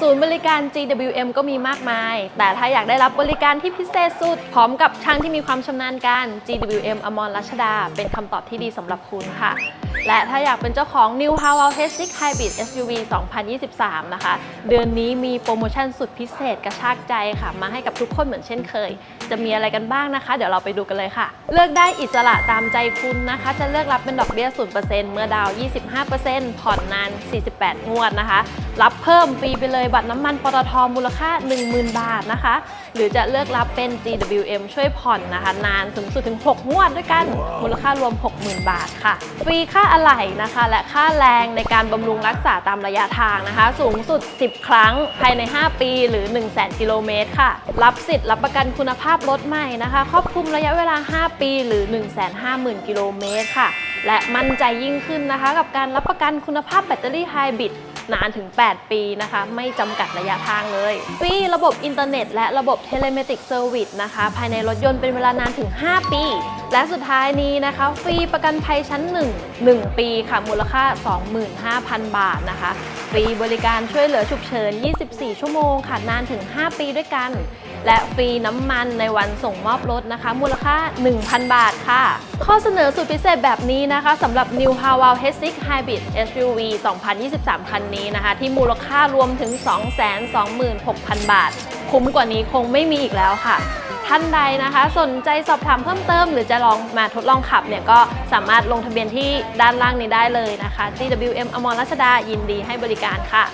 ศูนย์บริการ GWM ก็มีมากมาย แต่ถ้าอยากได้รับบริการที่พิเศษสุด พร้อมกับช่างที่มีความชำนาญการ GWM อมรรัชดา เป็นคำตอบที่ดีสำหรับคุณค่ะ และถ้าอยากเป็นเจ้าของ New h a w a l h e s i c Hybrid SUV 2023 นะคะ เดือนนี้มีโปรโมชั่นสุดพิเศษกระชากใจค่ะ มาให้กับทุกคนเหมือนเช่นเคย จะมีอะไรกันบ้างนะคะ เดี๋ยวเราไปดูกันเลยค่ะ เลือกได้อิสระตามใจคุณนะคะ จะเลือกรับเป็นดอกเบี้ย 0%เมื่อดาวน์25%ผ่อนนาน 48 งวดนะคะ รับเพิ่มฟรีไปเลยบัตรน้ำมันปตทมูลค่า 10,000 บาทนะคะ หรือจะเลือกรับเป็น GWM ช่วยผ่อนนะคะ นานสูงสุดถึง 6 งวดด้วยกัน มูลค่ารวม 60,000 บาทค่ะ ฟรีค่าอะไหล่นะคะ และค่าแรงในการบำรุงรักษาตามระยะทางนะคะ สูงสุด 10 ครั้ง ภายใน 5 ปีหรือ 100,000กิโลเมตรค่ะ รับสิทธิ์รับประกันคุณภาพรถใหม่นะคะ ครอบคลุมระยะเวลา 5 ปีหรือ 150,000 กิโลเมตรค่ะ และมั่นใจยิ่งขึ้นนะคะ กับการรับประกันคุณภาพแบตเตอรี่ไฮบริด นานถึง 8 ปีนะคะ ไม่จำกัดระยะทางเลยฟรีระบบอินเทอร์เน็ต และระบบเทเลเมติกเซอร์วิสนะคะ ภายในรถยนต์เป็นเวลานานถึง 5 ปี และสุดท้ายนี้นะคะฟรีประกันภัยชั้น 1 1 ปีค่ะ มูลค่า 25,000 บาทนะคะฟรีบริการช่วยเหลือฉุกเฉิน 24 ชั่วโมงค่ะนานถึง 5 ปีด้วยกัน และฟรีน้ำมันในวันส่งมอบรถนะคะ มูลค่า 1,000 บาทค่ะ ข้อเสนอสุดพิเศษแบบนี้นะคะสำหรับ New h a w a l h e s i c Hybrid SUV 2023 คันนี้นะคะ ที่มูลค่ารวมถึง 226,000 บาท คุ้มกว่านี้คงไม่มีอีกแล้วค่ะท่านใดนะคะ สนใจสอบถามเพิ่มเติม หรือจะลองมาทดลองขับเนี่ยก็สามารถลงทะเบียนที่ด้านล่างนี้ได้เลยนะคะ GWM อมรรัชดายินดีให้บริการค่ะ